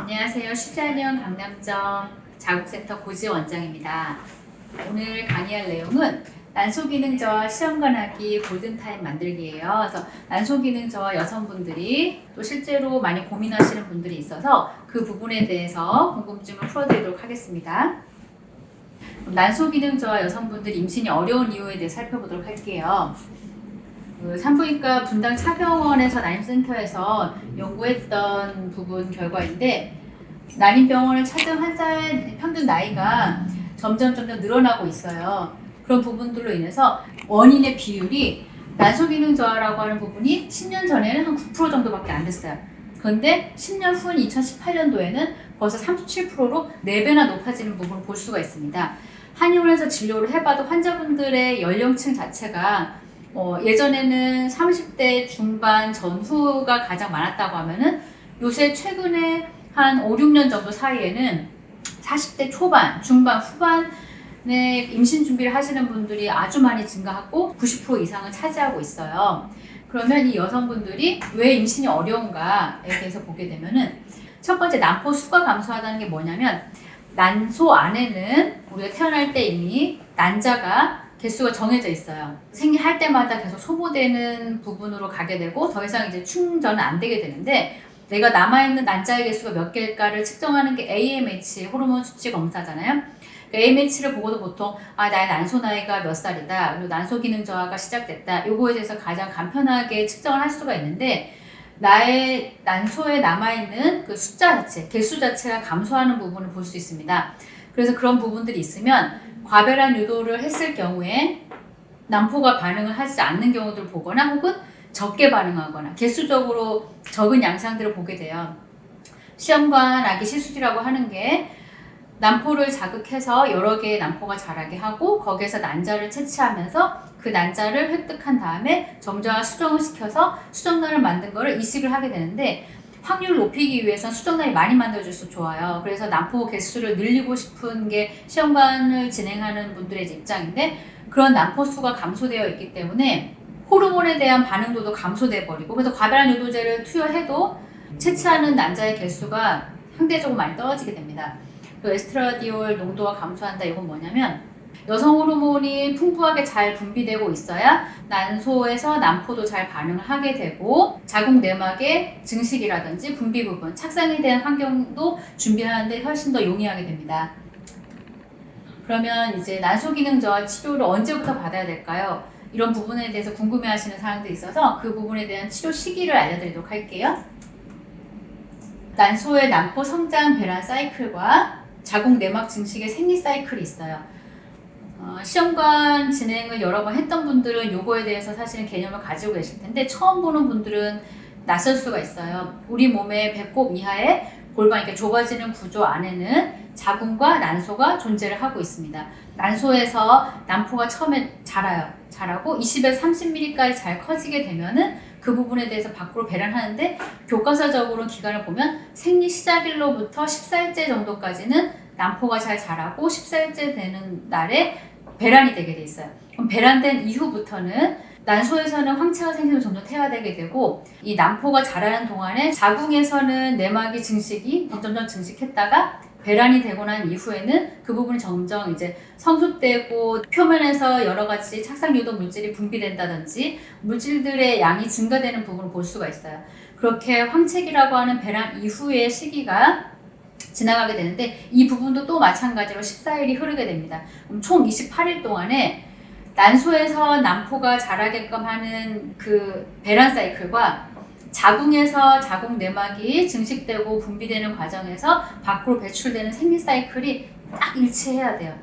안녕하세요. 슈자년 강남점 자국센터 고지 원장입니다. 오늘 강의할 내용은 난소기능저하 시험관하기 골든타임 만들기예요. 그래서 난소기능저하 여성분들이 또 실제로 많이 고민하시는 분들이 있어서 그 부분에 대해서 궁금증을 풀어드리도록 하겠습니다. 그럼 난소기능저하 여성분들 임신이 어려운 이유에 대해 살펴보도록 할게요. 그 산부인과 분당 차병원에서 난임센터에서 연구했던 부분 결과인데 난임병원을 찾은 환자의 평균 나이가 점점 점점 늘어나고 있어요. 그런 부분들로 인해서 원인의 비율이 난소기능 저하라고 하는 부분이 10년 전에는 한 9% 정도밖에 안 됐어요. 그런데 10년 후인 2018년도에는 벌써 37%로 4배나 높아지는 부분을 볼 수가 있습니다. 한의원에서 진료를 해봐도 환자분들의 연령층 자체가 어, 예전에는 30대 중반 전후가 가장 많았다고 하면은 요새 최근에 한 5, 6년 정도 사이에는 40대 초반, 중반, 후반에 임신 준비를 하시는 분들이 아주 많이 증가하고 90% 이상을 차지하고 있어요. 그러면 이 여성분들이 왜 임신이 어려운가에 대해서 보게 되면은 첫 번째 난포 수가 감소하다는 게 뭐냐면 난소 안에는 우리가 태어날 때 이미 난자가 개수가 정해져 있어요. 생리할 때마다 계속 소모되는 부분으로 가게 되고 더 이상 이제 충전은 안 되게 되는데 내가 남아있는 난자의 개수가 몇 개일까를 측정하는 게 AMH 호르몬 수치 검사잖아요. 그 AMH를 보고도 보통 아 나의 난소 나이가 몇 살이다 그리고 난소 기능 저하가 시작됐다 요거에 대해서 가장 간편하게 측정을 할 수가 있는데 나의 난소에 남아있는 그 숫자 자체 개수 자체가 감소하는 부분을 볼 수 있습니다. 그래서 그런 부분들이 있으면 과배란 유도를 했을 경우에 난포가 반응을 하지 않는 경우들을 보거나 혹은 적게 반응하거나 개수적으로 적은 양상들을 보게 돼요. 시험관 아기 시술이라고 하는 게 난포를 자극해서 여러 개의 난포가 자라게 하고 거기에서 난자를 채취하면서 그 난자를 획득한 다음에 점자와 수정을 시켜서 수정란을 만든 거를 이식을 하게 되는데 확률을 높이기 위해서 수정란이 많이 만들어질수록 좋아요. 그래서 난포 개수를 늘리고 싶은 게 시험관을 진행하는 분들의 입장인데 그런 난포 수가 감소되어 있기 때문에 호르몬에 대한 반응도도 감소돼 버리고 그래서 과배란 유도제를 투여해도 채취하는 난자의 개수가 상대적으로 많이 떨어지게 됩니다. 그 에스트라디올 농도가 감소한다 이건 뭐냐면 여성 호르몬이 풍부하게 잘 분비되고 있어야 난소에서 난포도 잘 반응을 하게 되고 자궁 내막의 증식이라든지 분비 부분, 착상에 대한 환경도 준비하는데 훨씬 더 용이하게 됩니다. 그러면 이제 난소 기능 저하 치료를 언제부터 받아야 될까요? 이런 부분에 대해서 궁금해 하시는 사람들이 있어서 그 부분에 대한 치료 시기를 알려드리도록 할게요. 난소의 난포 성장 배란 사이클과 자궁 내막 증식의 생리 사이클이 있어요. 어, 시험관 진행을 여러 번 했던 분들은 요거에 대해서 사실은 개념을 가지고 계실 텐데 처음 보는 분들은 낯설 수가 있어요. 우리 몸의 배꼽 이하에 골반 이렇게 좁아지는 구조 안에는 자궁과 난소가 존재를 하고 있습니다. 난소에서 난포가 처음에 자라요. 자라고 20에서 30mm까지 잘 커지게 되면은 그 부분에 대해서 밖으로 배란하는데 교과서적으로 기간을 보면 생리 시작일로부터 14일째 정도까지는 난포가 잘 자라고 14일째 되는 날에 배란이 되게 돼 있어요. 그럼 배란된 이후부터는 난소에서는 황체가 생기면 점점 퇴화되게 되고 이 난포가 자라는 동안에 자궁에서는 내막이 증식이 점점점 증식했다가 배란이 되고 난 이후에는 그 부분이 점점 이제 성숙되고 표면에서 여러 가지 착상 유도 물질이 분비된다든지 물질들의 양이 증가되는 부분을 볼 수가 있어요. 그렇게 황체기라고 하는 배란 이후의 시기가 지나가게 되는데 이 부분도 또 마찬가지로 14일이 흐르게 됩니다. 그럼 총 28일 동안에 난소에서 난포가 자라게끔 하는 그 배란 사이클과 자궁에서 자궁 내막이 증식되고 분비되는 과정에서 밖으로 배출되는 생리 사이클이 딱 일치해야 돼요.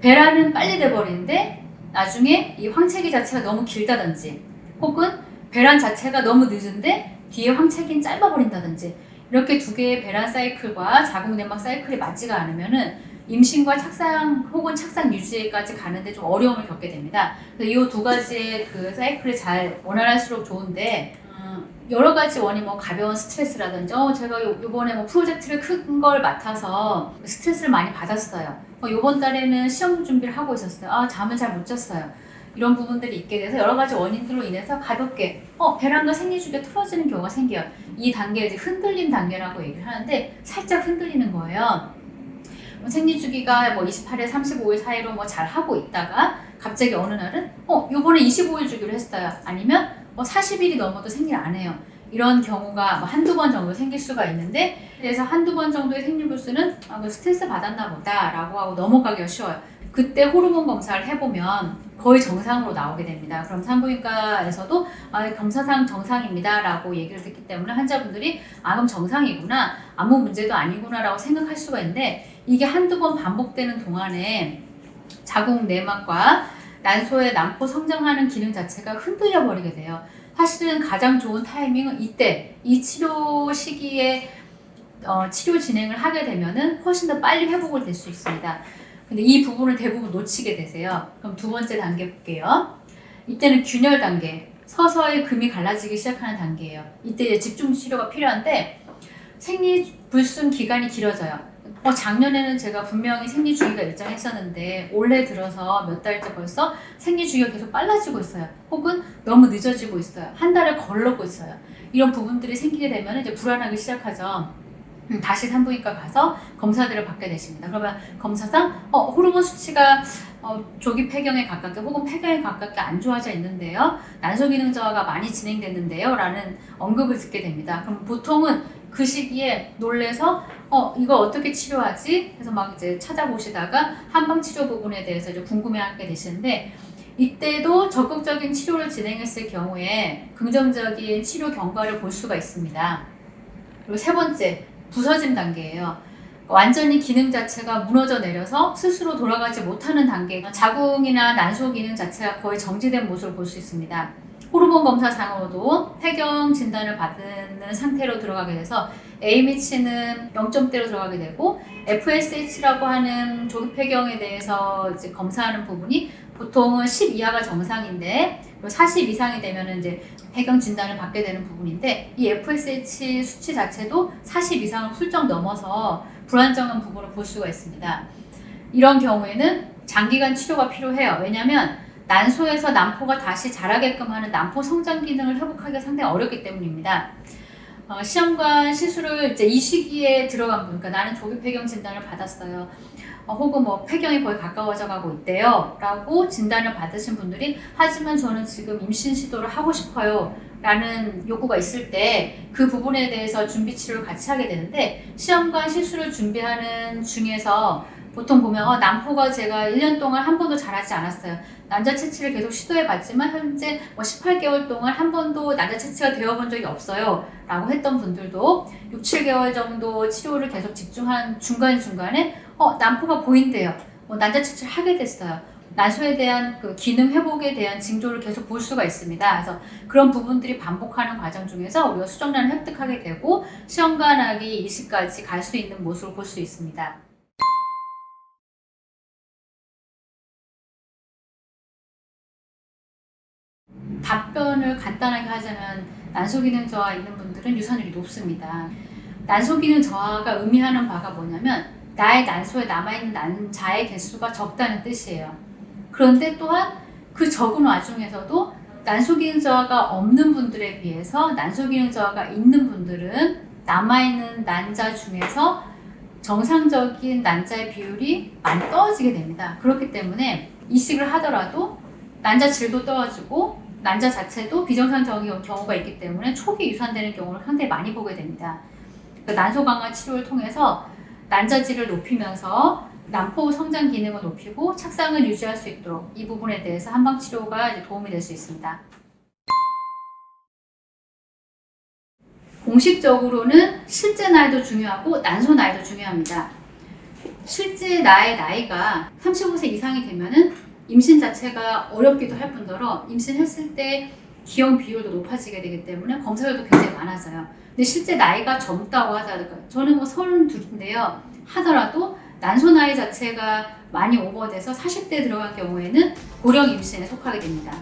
배란은 빨리 돼버리는데 나중에 이 황체기 자체가 너무 길다든지 혹은 배란 자체가 너무 늦은데 뒤에 황체기는 짧아버린다든지 이렇게 두 개의 배란 사이클과 자궁 내막 사이클이 맞지가 않으면은 임신과 착상 혹은 착상 유지까지 가는데 좀 어려움을 겪게 됩니다. 이 두 가지의 그 사이클이 잘 원활할수록 좋은데 음, 여러 가지 원인 뭐 가벼운 스트레스라든지 어 제가 요, 요번에 뭐 프로젝트를 큰 걸 맡아서 스트레스를 많이 받았어요. 어, 요번 달에는 시험 준비를 하고 있었어요. 아 잠을 잘 못 잤어요. 이런 부분들이 있게 돼서 여러 가지 원인들로 인해서 가볍게 어 배란과 생리주기가 틀어지는 경우가 생겨요. 이 단계 이제 흔들림 단계라고 얘기를 하는데 살짝 흔들리는 거예요. 뭐 생리주기가 뭐 28일, 35일 사이로 뭐 잘 하고 있다가 갑자기 어느 날은 어 요번에 25일 주기로 했어요. 아니면 뭐 40일이 넘어도 생리를 안 해요. 이런 경우가 뭐 한두 번 정도 생길 수가 있는데 그래서 한두 번 정도의 생리불수는 아, 그 스트레스 받았나 보다라고 하고 넘어가기가 쉬워요. 그때 호르몬 검사를 해보면 거의 정상으로 나오게 됩니다. 그럼 산부인과에서도 아, 검사상 정상입니다라고 얘기를 듣기 때문에 환자분들이 아 그럼 정상이구나 아무 문제도 아니구나라고 생각할 수가 있는데 이게 한두 번 반복되는 동안에 자궁 내막과 난소의 난포 성장하는 기능 자체가 흔들려 버리게 돼요. 사실은 가장 좋은 타이밍은 이때 이 치료 시기에 어, 치료 진행을 하게 되면은 훨씬 더 빨리 회복을 될 수 있습니다. 근데 이 부분을 대부분 놓치게 되세요. 그럼 두 번째 단계 볼게요. 이때는 균열 단계. 서서히 금이 갈라지기 시작하는 단계예요. 이때 이제 집중 치료가 필요한데 생리 불순 기간이 길어져요. 어, 작년에는 제가 분명히 생리 주기가 일정했었는데 올해 들어서 몇 달째 벌써 생리 주기가 계속 빨라지고 있어요. 혹은 너무 늦어지고 있어요. 한 달을 걸러고 있어요. 이런 부분들이 생기게 되면 이제 불안하기 시작하죠. 음, 다시 산부인과 가서 검사들을 받게 되십니다. 그러면 검사상 어, 호르몬 수치가 어, 조기 폐경에 가깝게 혹은 폐경에 가깝게 안 좋아져 있는데요. 난소 기능 저하가 많이 진행됐는데요. 라는 언급을 듣게 됩니다. 그럼 보통은 그 시기에 놀래서 어 이거 어떻게 치료하지? 그래서 막 이제 찾아보시다가 한방 치료 부분에 대해서 이제 궁금해하게 되시는데 이때도 적극적인 치료를 진행했을 경우에 긍정적인 치료 경과를 볼 수가 있습니다. 그리고 세 번째 부서짐 단계예요. 완전히 기능 자체가 무너져 내려서 스스로 돌아가지 못하는 단계. 자궁이나 난소 기능 자체가 거의 정지된 모습을 볼 수 있습니다. 호르몬 검사상으로도 폐경 진단을 받는 상태로 들어가게 돼서 AMH는 0점대로 들어가게 되고 FSH라고 하는 조기 폐경에 대해서 검사하는 부분이 보통은 10 이하가 정상인데 40 이상이 되면 이제 폐경 진단을 받게 되는 부분인데 이 FSH 수치 자체도 40 이상을 훌쩍 넘어서 불안정한 부분을 볼 수가 있습니다. 이런 경우에는 장기간 치료가 필요해요. 왜냐하면 난소에서 난포가 다시 자라게끔 하는 난포 성장 기능을 회복하기가 상당히 어렵기 때문입니다. 어, 시험관 시술을 이제 이 시기에 들어간 분, 그러니까 나는 조기 폐경 진단을 받았어요. 어, 혹은 뭐 폐경이 거의 가까워져 가고 있대요. 라고 진단을 받으신 분들이 하지만 저는 지금 임신 시도를 하고 싶어요. 라는 요구가 있을 때 그 부분에 대해서 준비 치료를 같이 하게 되는데 시험관 시술을 준비하는 중에서 보통 보면 어, 난포가 제가 1년 동안 한 번도 자라지 않았어요. 난자 채취를 계속 시도해 봤지만 현재 뭐 18개월 동안 한 번도 난자 채취가 되어 본 적이 없어요. 라고 했던 분들도 6, 7개월 정도 치료를 계속 집중한 중간중간에 어, 난포가 보인대요. 뭐 난자 채취를 하게 됐어요. 난소에 대한 그 기능 회복에 대한 징조를 계속 볼 수가 있습니다. 그래서 그런 부분들이 반복하는 과정 중에서 우리가 수정란을 획득하게 되고 시험관하기 이식까지 갈 수 있는 모습을 볼 수 있습니다. 답변을 간단하게 하자면 난소 기능 저하 있는 분들은 유산율이 높습니다. 난소 기능 저하가 의미하는 바가 뭐냐면 나의 난소에 남아있는 난자의 개수가 적다는 뜻이에요. 그런데 또한 그 적은 와중에서도 난소 기능 저하가 없는 분들에 비해서 난소 기능 저하가 있는 분들은 남아있는 난자 중에서 정상적인 난자의 비율이 많이 떨어지게 됩니다. 그렇기 때문에 이식을 하더라도 난자 질도 떨어지고 난자 자체도 비정상적인 경우가 있기 때문에 초기 유산되는 경우를 상당히 많이 보게 됩니다. 그 난소 강화 치료를 통해서 난자질을 높이면서 난포 성장 기능을 높이고 착상을 유지할 수 있도록 이 부분에 대해서 한방 치료가 도움이 될 수 있습니다. 공식적으로는 실제 나이도 중요하고 난소 나이도 중요합니다. 실제 나의 나이가 35세 이상이 되면은 임신 자체가 어렵기도 할 뿐더러 임신했을 때 기형 비율도 높아지게 되기 때문에 검사율도 굉장히 많아져요. 근데 실제 나이가 젊다고 하더라도 저는 뭐 32인데요. 하더라도 난소 나이 자체가 많이 오버돼서 40대 들어간 경우에는 고령 임신에 속하게 됩니다.